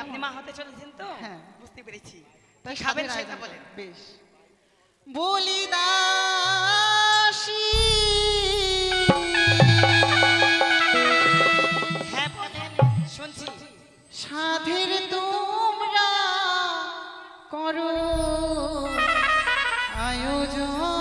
আপনি মা হতে চলেছেন তো? হ্যাঁ। বুঝতে পেরেছি। তাই খাবেন সেটা বলেন। বেশ। বলিদাসী হ্যাঁ বলেন শুনছি। সাধের তোমরা করো আয়োজন।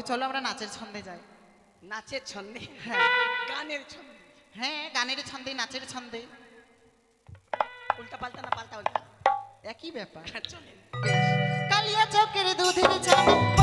তব- চলো আমরা নাচের ছন্দে যাই। নাচের ছন্দে? হ্যাঁ। গানের ছন্দে। হ্যাঁ গানের ছন্দে নাচের ছন্দে। উল্টা পাল্টা না পাল্টা উল্টা? একই ব্যাপার। চলে কালিয়া চকের দুধের চাপ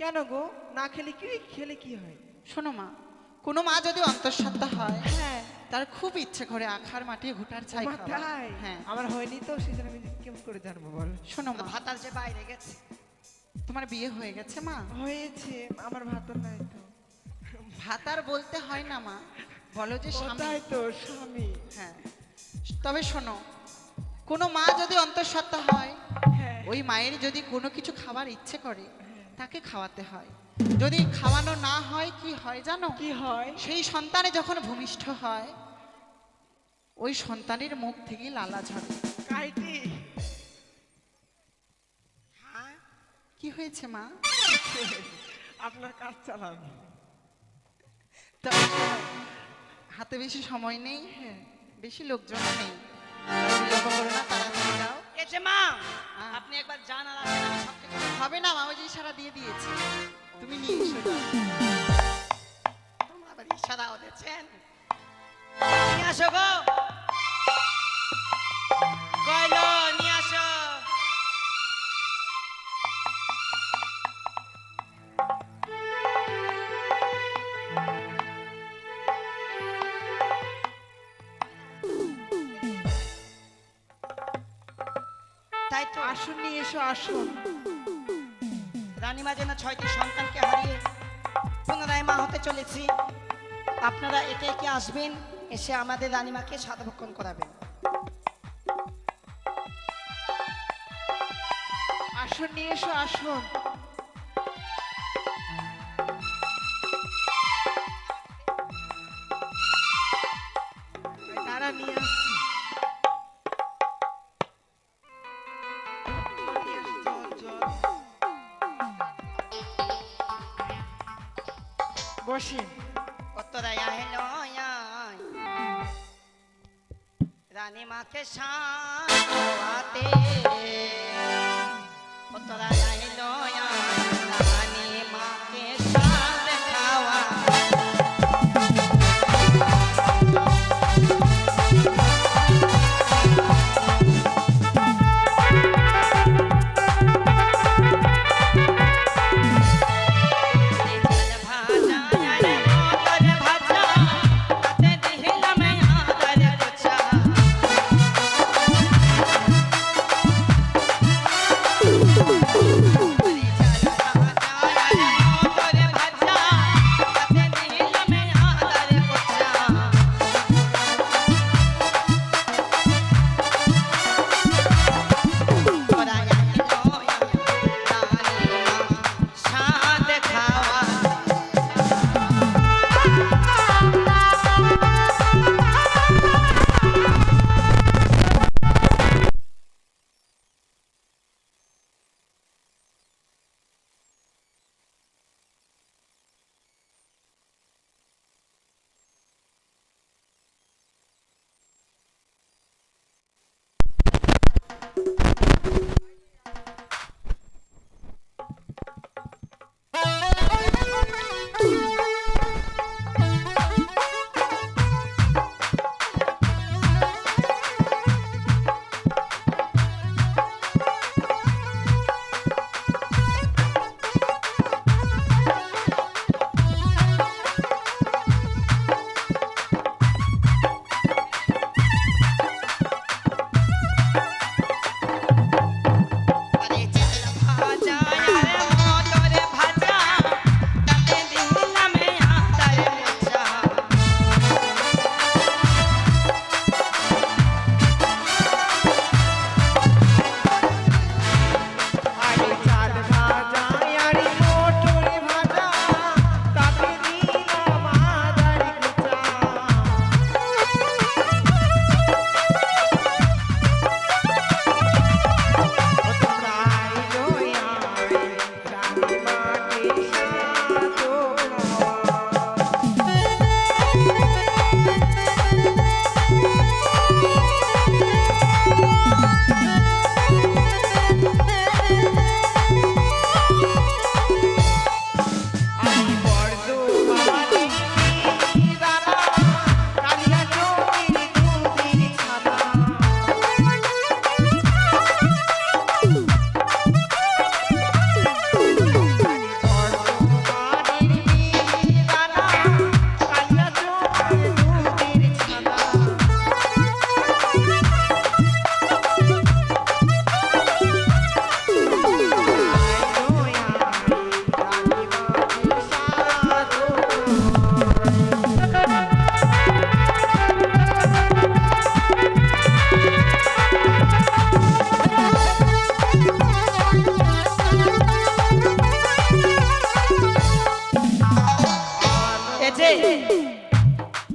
কেন গো? না খেলে কি খেলে কি হয়? শোনো মা কোনো মা যদি অন্তঃসত্ত্বা হয় হ্যাঁ। তার খুব ইচ্ছে করে আখার মাটি ঘুটার ছাই খাওয়ার। হ্যাঁ। আমার হয়নি তো সেজন্য আমি কেমন করে জানব বল? শোনো মা। ভাতার যে বাইরে গেছে। তোমার বিয়ে হয়ে গেছে মা? হয়েছে আমার ভাত নাই তো। ভাতার বলতে হয় না মা। বলো যে স্বামী। তো স্বামী। হ্যাঁ। তবে শোনো কোনো মা যদি অন্তঃসত্ত্বা হয় হ্যাঁ। ওই মায়ের যদি কোনো কিছু খাবার ইচ্ছে করে তাকে খাওয়াতে হয়। যদি খাওয়ানো না হয় কি হয় জানো? কি হয়? সেই সন্তানে যখন ভূমিষ্ঠ হয় ওই সন্তানের মুখ থেকে লালা ঝরে। কাইটি। হ্যাঁ? কি হয়েছে মা? আপনার কাজ চালান। হাতে বেশি সময় নেই হ্যাঁ বেশি লোকজন নেই। আপনি একবার জান আর আসেন, আমি সব হবে না মামা যে ইশারা দিয়ে দিয়েছি। তুমি নিয়ে এসো তোমরা আবার ইশারাও দিয়েছেন আসো গো। আসন। রানীমা যেন ছয়টি সন্তানকে হারিয়ে পুনরায় মা হতে চলেছি। আপনারা একে একে আসবেন, এসে আমাদের রানীমাকে সাধভক্ষণ করাবেন। আসুন, নিয়ে এসো, আসুন। के शाम आते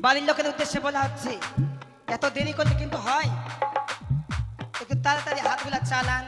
বাড়ির লোকের উদ্দেশ্যে বলা হচ্ছে এত দেরি করলে কিন্তু হয়। একটু তাড়াতাড়ি হাতগুলা চালান।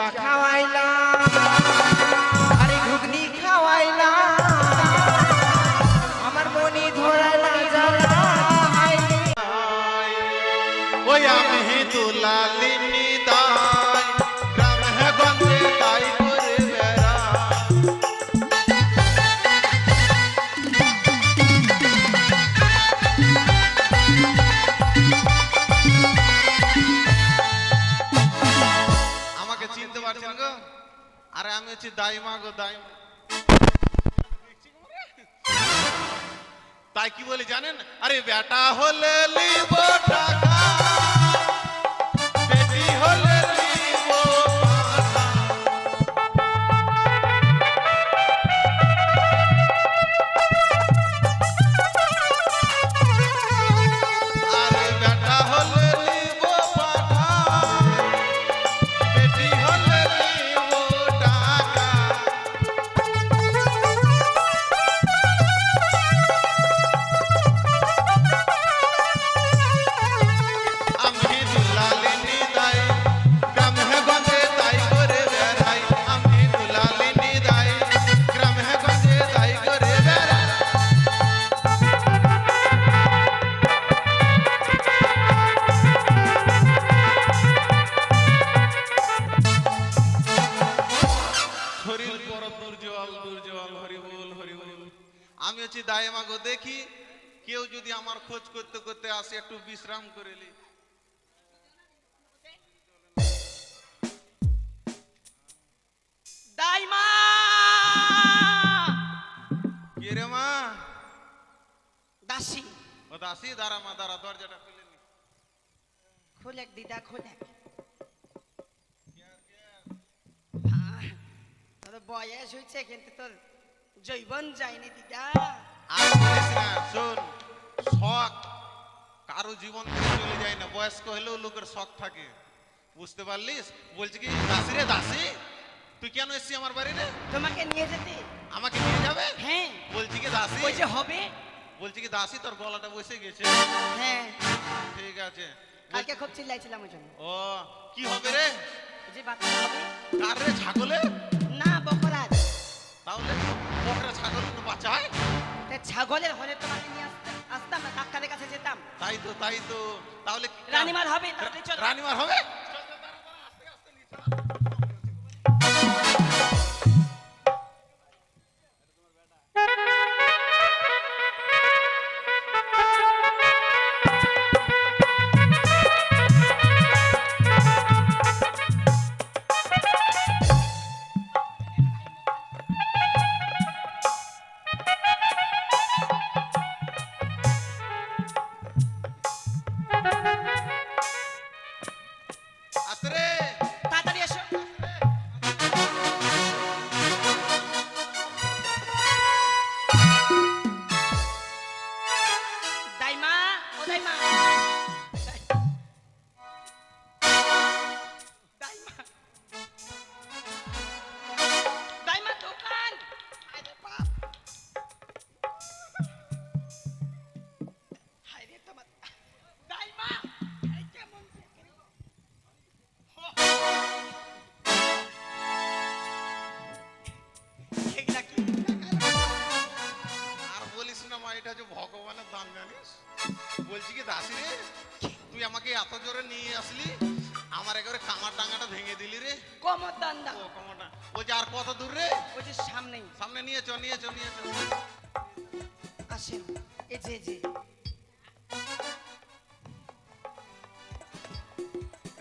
How I love. তাই কি বলে জানেন? আরে বেটা হলে লিব একটু বিশ্রাম করে দাইমা! কে রে মা? দাসী। ও দাসি? দাঁড়া মা দাঁড়া দরজাটা খুলে নি। দিদা তোর বয়স হয়েছে কিন্তু তোর জৈবন যায়নি দিদা। আর শোন শখ কারও জীবন চলে যায় না বয়স্ক হলেও লোকের শখ থাকে। বুঝতে পারলিস? বলছি কি দাসি রে দাসি তুই কেন এসছি আমার বাড়িতে তোমাকে নিয়ে যেতে। আমাকে নিয়ে যাবে? হ্যাঁ। বলছি কি দাসি ওই যে হবে। বলছি কি দাসি তোর গলাটা বসে গেছে। হ্যাঁ। ঠিক আছে। কালকে খুব চিল্লাইছিলাম ওই জন্য। ও কি হবে রে? যে বাচ্চা হবে। কার রে ছাগলে না বকরাজ তাহলে বকরা ছাগল তো বাঁচায় তা ছাগলের হলে তোমাকে নিয়ে আসতাম আসতাম না ডাক্তারের কাছে যেতাম। তাই তো তাই তো। তাহলে রানীমার হবে তাড়াতাড়ি চলো। রানীমার হবে? বলছি কি দাসি রে? তুই আমাকে এত জোরে নিয়ে আসলি? আমার একেবারে কামার ডাঙ্গাটা ভেঙে দিলি রে। কোমর দান্দা ও কামারটা বলছি আর কত দূর রে? যে সামনেই সামনে নিয়ে চ নিয়ে চ নিয়ে চ আসেন। এই যে এই যে।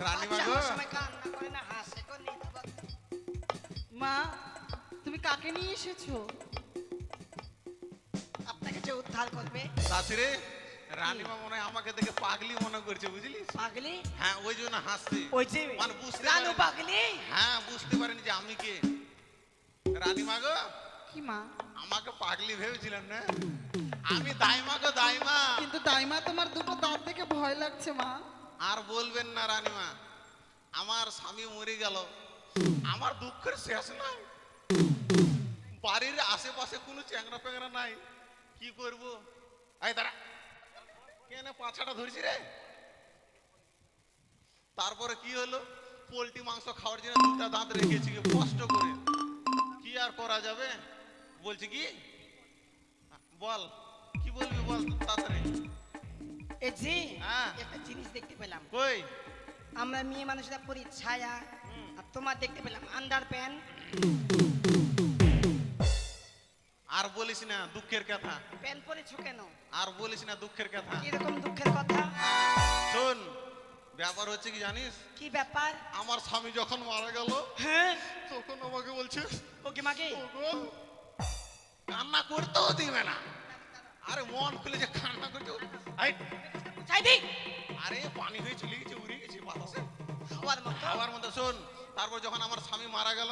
রানীমা গো। মা তুমি কাকে নিয়ে এসেছ? আপনাকে যে উদ্ধার করবে? দাসি রে রানীমা মনে হয় আমাকে দেখে পাগলি মনে করছে বুঝলি? পাগলি? হ্যাঁ ওই জন্য হাসছে। ওই যে মানে বুঝতে রানু পাগলি? হ্যাঁ বুঝতে পারিনি যে আমি কে। রানীমা গো কি মা? আমাকে পাগলি ভেবেছিলেন না? আমি দাইমা গো দাইমা। কিন্তু দাইমা তোমার দুটো দাঁত দেখে ভয় লাগছে মা। আর বলবেন না রানীমা আমার স্বামী মরে গেল। আমার দুঃখের শেষ নাই। বাড়ির আশেপাশে কোনো চ্যাংরা প্যাংরা নাই। কি করব? আই দাঁড়া। কেন পাছাটা ধরছি রে। তারপরে কি হলো? পোলট্রি মাংস খাওয়ার জন্য দুটা দাঁত রেখেছি কষ্ট করে। কি আর করা যাবে? বলছি কি? বল কি বলবি বল তাড়াতাড়ি। এই যে হ্যাঁ। একটা জিনিস দেখতে পেলাম। কই? আমরা মেয়ে মানুষরা পরি ছায়া আর তোমার দেখতে পেলাম আন্ডার প্যান্ট আর বলিস না দুঃখের কথা। প্যান্ট পরেছো কেন? আর বলিস না দুঃখের কথা। কীরকম দুঃখের কথা? শোন ব্যাপার হচ্ছে কি জানিস? কি ব্যাপার? আমার স্বামী যখন মারা গেল হ্যাঁ? তখন আমাকে বলছে ওকে মাকে ওগো, কান্না করতেও দিবে না। আরে মন খুলে যে কান্না করছে আই, চাই দি। আরে পানি হয়ে চলে গেছে উড়ে গেছে বাতাসে। হওয়ার মতো। খাবার মধ্যে শোন তারপর যখন আমার স্বামী মারা গেল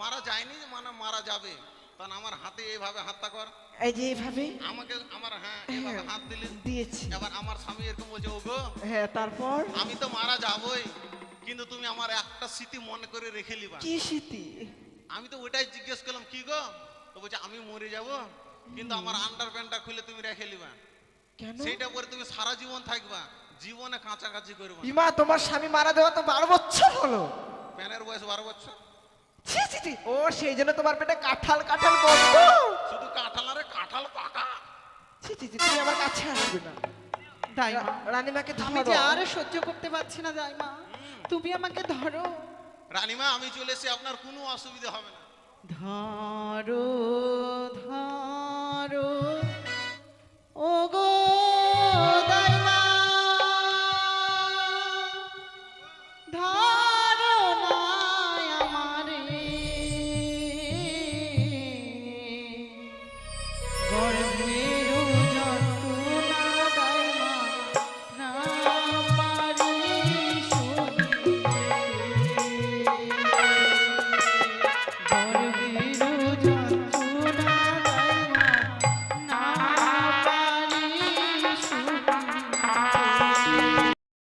মারা যায়নি মানে মারা যাবে। তখন আমার হাতে এইভাবে হাতটা কর। এই যে এইভাবে আমাকে আমার হ্যাঁ এইভাবে হাত দিলি। দিয়েছি। এবার আমার স্বামী এরকম বলছে ওগো হ্যাঁ তারপর? আমি তো মারা যাবই কিন্তু তুমি আমার একটা স্মৃতি মনে করে রেখে লিবা কি স্মৃতি? আমি তো ওটাই জিজ্ঞেস করলাম কি গো? তো বলছে আমি মরে যাব কিন্তু আমার আন্ডার প্যান্টটা খুলে তুমি রেখে লিবা কেন? সেইটা পরে তুমি সারা জীবন থাকবা জীবনে কাছাকাছি করবা ইমা তোমার স্বামী মারা দেওয়া তো বারো বছর হলো। প্যানের বয়স বারো বছর? ছি ছি ছি। ও সেই জন্য তোমার পেটে কাঁঠাল কাঁঠাল গন্ধ শুধু কাঁঠাল আরে কাঁঠাল পাকা। ছি ছি ছি তুমি আমার কাছে আসবে না। দাইমা রানীমাকে আমি যে আর সহ্য করতে পারছি না দাইমা তুমি আমাকে ধরো। রানীমা আমি চলে এসে আপনার কোনো অসুবিধা হবে না। ধরো ধরো।